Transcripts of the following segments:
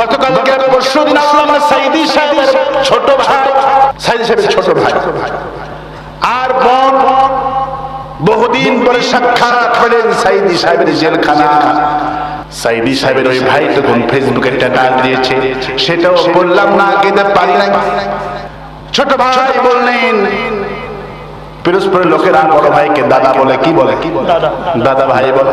গতকালকে পরশু দিন আল্লামা সাইদি সাহেবের ছোট ভাই সাইদি সাহেবের ছোট ভাই। আর বোন বহুদিন পরে সাক্ষাৎ পেলেন সাইদি সাহেবের জেলখানা। সাইদি সাহেবের ওই ভাই তখন ফেসবুকে টাকা দিয়েছে সেটাও বললাম না কেঁদে পারি না ছোট ভাই বললেন পিরোজপুরের লোকেরা বড় ভাইকে দাদা বলে কি বলে? কি বলে দাদা ভাই বলে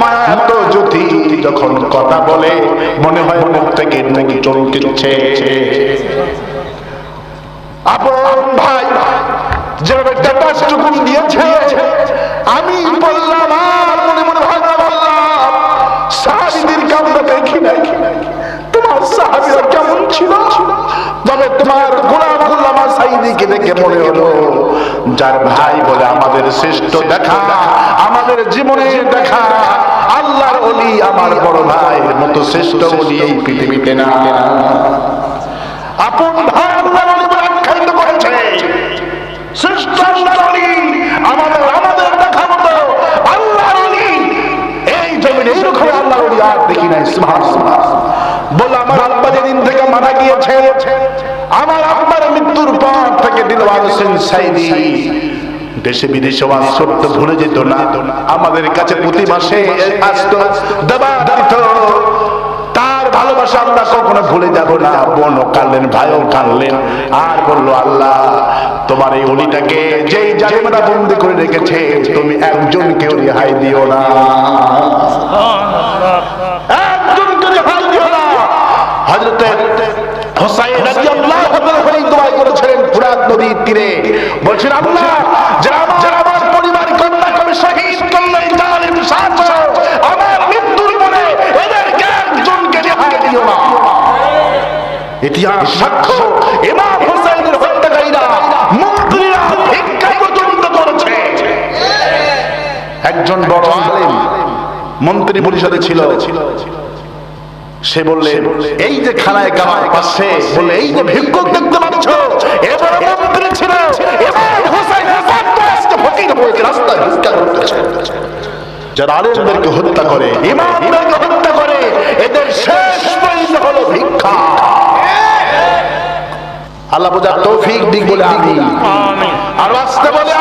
মায়া এত যখন কথা বলে, মনে হয় মুখ থেকে মুখ আপন ভাই, যেভাবে দিয়েছে, আমি বললাম মনে মনে বললাম, সাহাবিদের দেখি নাই। তোমার সাহাবিরা কেমন ছিল? তবে তোমার গোলামা সাইদিকে দেখে মনে হলো, যার ভাই বলে আমাদের শ্রেষ্ঠ দেখা। আমার বড় ভাইয়ের মতো শ্রেষ্ঠ অলি এই পৃথিবীতে না। আপন ভাই আখ্যায়িত করেছে। শ্রেষ্ঠ আমাদের আমাদের দেখা মতো আল্লাহর অলি। এই জমিনে অলি আর দেখি নাই বলে, আমার আব্বা যেদিন থেকে মারা গিয়েছে, আমার আব্বার মৃত্যুর পর থেকে দিলওয়ার হোসেন সাইদি দেশে বিদেশে ওয়াজ করতে ভুলে যেত না। আমাদের কাছে প্রতি মাসে তার ভালোবাসা আমরা ভুলে যাব না। কানলেন আর বলল, আল্লাহ, তোমার এই করে রেখেছে, তুমি একজনকে রেহাই দিও না। করেছিলেন ফুরাত নদীর তীরে। বলছেন, আল্লাহ দিও না। ইতিহাস সাক্ষ্য, ইমাম হোসেনের হত্যাকারীরা মন্ত্রীরা ভিক্ষা পর্যন্ত করেছে। একজন বড় আলেম মন্ত্রী পরিষদে ছিল। সে বললে, এই যে খানায় কামায় পাশে বলে এই যে ভিক্ষুক দেখতে পাচ্ছ এবার মন্ত্রী ছিল রাস্তায় ভিক্ষা করতেছে। যারা আলেমদেরকে হত্যা করে, ইমামদেরকে হত্যা বলে আমি আর আসতে বলে